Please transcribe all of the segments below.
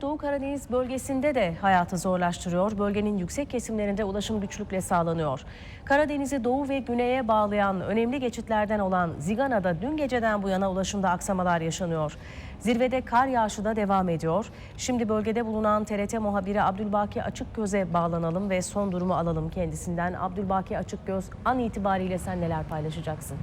Doğu Karadeniz bölgesinde de hayatı zorlaştırıyor. Bölgenin yüksek kesimlerinde ulaşım güçlükle sağlanıyor. Karadeniz'i doğu ve güneye bağlayan önemli geçitlerden olan Zigana'da dün geceden bu yana ulaşımda aksamalar yaşanıyor. Zirvede kar yağışı da devam ediyor. Şimdi bölgede bulunan TRT muhabiri Abdülbaki Açıkgöz'e bağlanalım ve son durumu alalım kendisinden. Abdülbaki Açıkgöz an itibariyle sen neler paylaşacaksın?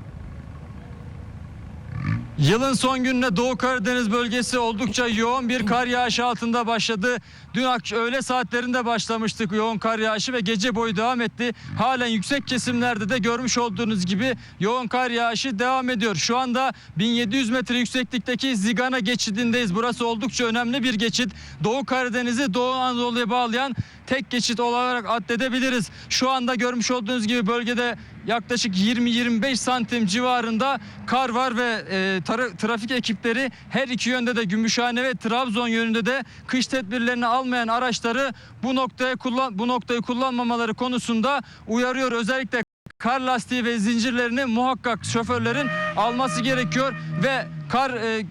Yılın son gününe Doğu Karadeniz bölgesi oldukça yoğun bir kar yağışı altında başladı. Dün öğle saatlerinde başlamıştık yoğun kar yağışı ve gece boyu devam etti. Halen yüksek kesimlerde de görmüş olduğunuz gibi yoğun kar yağışı devam ediyor. Şu anda 1700 metre yükseklikteki Zigana geçidindeyiz. Burası oldukça önemli bir geçit. Doğu Karadeniz'i Doğu Anadolu'ya bağlayan tek geçit olarak addedebiliriz. Şu anda görmüş olduğunuz gibi bölgede yaklaşık 20-25 santim civarında kar var ve e, tara- trafik ekipleri her iki yönde de Gümüşhane ve Trabzon yönünde de kış tedbirlerini almayan araçları bu noktaya kullan bu noktayı kullanmamaları konusunda uyarıyor. Özellikle kar lastiği ve zincirlerini muhakkak şoförlerin alması gerekiyor ve kar e,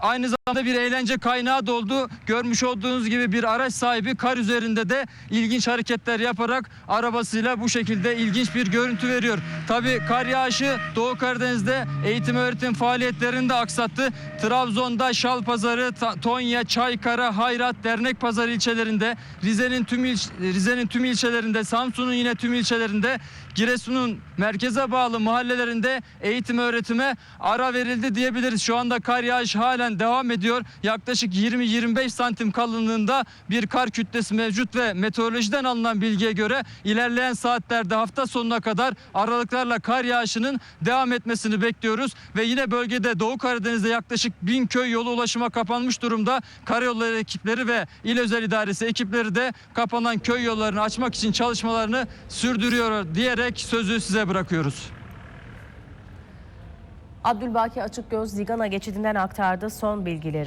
Aynı zamanda bir eğlence kaynağı da oldu. Görmüş olduğunuz gibi bir araç sahibi kar üzerinde de ilginç hareketler yaparak arabasıyla bu şekilde ilginç bir görüntü veriyor. Tabii kar yağışı Doğu Karadeniz'de eğitim öğretim faaliyetlerini de aksattı. Trabzon'da Şalpazarı, Tonya, Çaykara, Hayrat, Dernek Pazarı ilçelerinde, Rize'nin tüm il- Rize'nin tüm ilçelerinde, Samsun'un yine tüm ilçelerinde, Giresun'un merkeze bağlı mahallelerinde eğitim öğretime ara verildi diyebiliriz. Şu anda kar yağışı halen devam ediyor. Yaklaşık 20-25 santim kalınlığında bir kar kütlesi mevcut ve meteorolojiden alınan bilgiye göre ilerleyen saatlerde hafta sonuna kadar aralıklarla kar yağışının devam etmesini bekliyoruz ve yine bölgede Doğu Karadeniz'de yaklaşık bin köy yolu ulaşıma kapanmış durumda. Karayolları ekipleri ve İl Özel İdaresi ekipleri de kapanan köy yollarını açmak için çalışmalarını sürdürüyor diyerek sözü size bırakıyoruz. Abdülbaki Açıkgöz Zigana geçidinden aktardı son bilgileri.